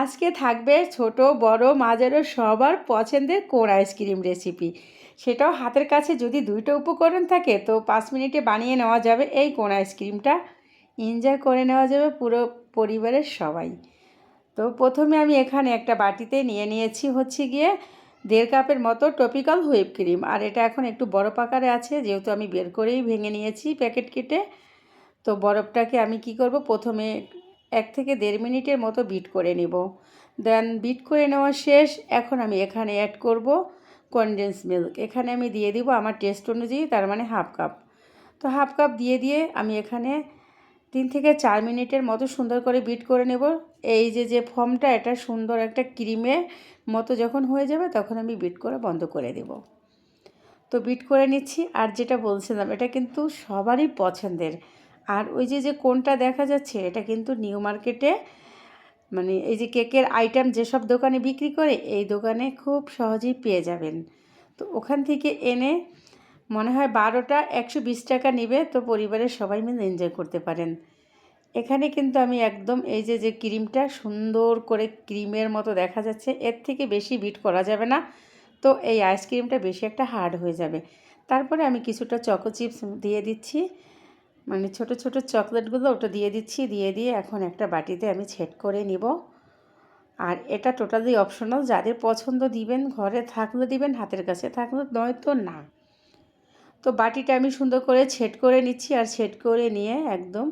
আজকে থাকবে ছোট, বড়, মাঝারো, সবার পছন্দের কোন আইসক্রিম রেসিপি সেটাও হাতের কাছে যদি দুইটা উপকরণ থাকে, তো পাঁচ মিনিটে বানিয়ে নেওয়া যাবে এই কোন আইসক্রিমটা এনজয় করে নেওয়া যাবে পুরো পরিবারের সবাই। তো প্রথমে আমি এখানে একটা বাটিতে নিয়ে নিয়েছি হচ্ছে গিয়ে দেড় কাপের মতো টপিক্যাল হুইপ ক্রিম আর এটা এখন একটু বরফ আকারে আছে, যেহেতু আমি বের করেই ভেঙে নিয়েছি প্যাকেট কেটে। তো বরফটাকে আমি কি করব? প্রথমে এক থেকে দেড় মিনিটের মতো বিট করে নিব। দেন বিট করে নেওয়া শেষ। এখন আমি এখানে অ্যাড করব কনডেন্স মিল্ক এখানে আমি দিয়ে দিব আমার টেস্ট অনুযায়ী, তার মানে হাফ কাপ তো হাফ কাপ দিয়ে দিয়ে আমি এখানে তিন থেকে চার মিনিটের মতো সুন্দর করে বিট করে নেব। এই যে যে ফর্মটা এটা সুন্দর একটা ক্রিমের মতো যখন হয়ে যাবে, তখন আমি বিট করে বন্ধ করে দেব। তো বিট করে নিচ্ছি। আর যেটা বলছিলাম, এটা কিন্তু সবারই পছন্দের। আর ওই যে যে কোনটা দেখা যাচ্ছে, এটা কিন্তু নিউ মার্কেটে মানে এই যে কেকের আইটেম যেসব দোকানে বিক্রি করে, এই দোকানে খুব সহজেই পেয়ে যাবেন। তো ওখান থেকে এনে মনে হয় বারোটা একশো বিশ টাকা নেবে, তো পরিবারের সবাই মিলে এনজয় করতে পারেন। এখানে কিন্তু আমি একদম এই যে যে ক্রিমটা সুন্দর করে ক্রিমের মতো দেখা যাচ্ছে, এর থেকে বেশি বিট করা যাবে না। তো এই আইসক্রিমটা বেশি একটা হার্ড হয়ে যাবে। তারপরে আমি কিছুটা চকো চিপস দিয়ে দিচ্ছি। মানে ছোট ছোট চকলেটগুলো ওটা দিয়ে দিচ্ছি, দিয়ে দিয়ে এখন একটা বাটিতে আমি ছেট করে নিব। আর এটা টোটালি অপশনাল, যাদের পছন্দ দিবেন, ঘরে থাকলে দিবেন, হাতের কাছে থাকলে নয় তো না। তো বাটিটা আমি সুন্দর করে ছেট করে নিচ্ছি আর ছেট করে নিয়ে একদম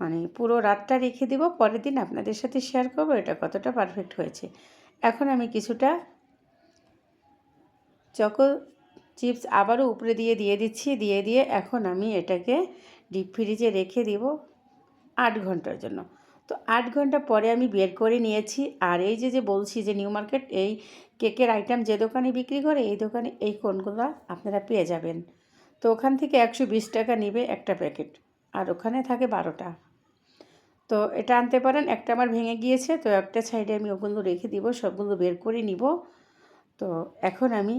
মানে পুরো রাতটা রেখে দেব, পরের দিন আপনাদের সাথে শেয়ার করব এটা কতটা পারফেক্ট হয়েছে। এখন আমি কিছুটা চকো চিপস আবারও উপরে দিয়ে দিয়ে দিচ্ছি, দিয়ে দিয়ে এখন আমি এটাকে ডিপ ফ্রিজে রেখে দিব আট ঘণ্টার জন্য। তো আট ঘণ্টা পরে আমি বের করে নিয়েছি আর এই যে যে বলছি যে নিউ মার্কেট, এই কেকের আইটেম যে দোকানে বিক্রি করে, এই দোকানে এই কোনগুলো আপনারা পেয়ে যাবেন। তো ওখান থেকে একশো বিশ টাকা নিবে একটা প্যাকেট আর ওখানে থাকে বারোটা। তো এটা আনতে পারেন, একটা আমার ভেঙে গিয়েছে, তো একটা সাইডে আমি ওগুলো রেখে দিব, সবগুলো বের করে নিব। তো এখন আমি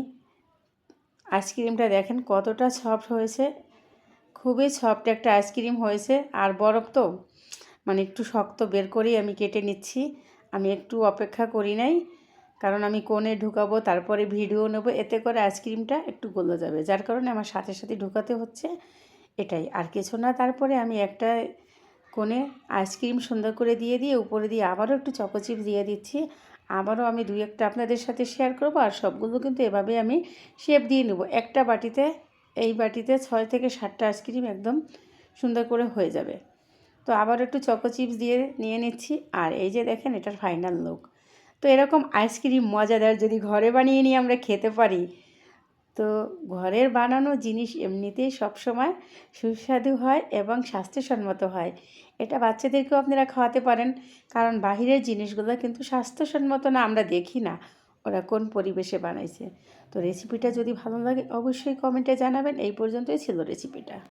আইসক্রিমটা দেখেন কতটা সফট হয়েছে। খুবই সফট একটা আইসক্রিম হয়েছে। আর বরফ তো মানে একটু শক্ত বের করেই আমি কেটে নিচ্ছি। আমি একটু অপেক্ষা করি নাই, কারণ আমি কোণে ঢুকাবো, তারপরে ভিডিও নেব। এতে করে আইসক্রিমটা একটু গলে যাবে। যার কারণে আমার সাথে সাথে ঢুকাতে হচ্ছে এটাই। আর কিছু না, তারপরে আমি একটা কোণে আইসক্রিম সুন্দর করে দিয়ে দিয়ে, উপরে দিয়ে আবারও একটু চকোচিপ দিয়ে দিচ্ছি। আবারও আমি দুই একটা আপনাদের সাথে শেয়ার করব আর সবগুলো কিন্তু এভাবে আমি শেপ দিয়ে নেব। একটা বাটিতে, এই বাটিতে ছয় থেকে সাতটা আইসক্রিম একদম সুন্দর করে হয়ে যাবে। তো আবার একটু চকো চিপস দিয়ে নিয়ে নিচ্ছি। আর এই যে দেখেন, এটার ফাইনাল লুক তো এরকম আইসক্রিম মজাদার যদি ঘরে বানিয়ে নিয়ে আমরা খেতে পারি তো ঘরের বানানো জিনিস এমনিতেই সবসময় সুস্বাদু হয় এবং স্বাস্থ্যসম্মত হয়। এটা বাচ্চাদেরকেও আপনারা খাওয়াতে পারেন, কারণ বাহিরের জিনিসগুলো কিন্তু স্বাস্থ্যসম্মত না, আমরা দেখি না ওরা কোন পরিবেশে বানাইছে। তো রেসিপিটা যদি ভালো লাগে অবশ্যই কমেন্টে জানাবেন। এই পর্যন্তই ছিল রেসিপিটা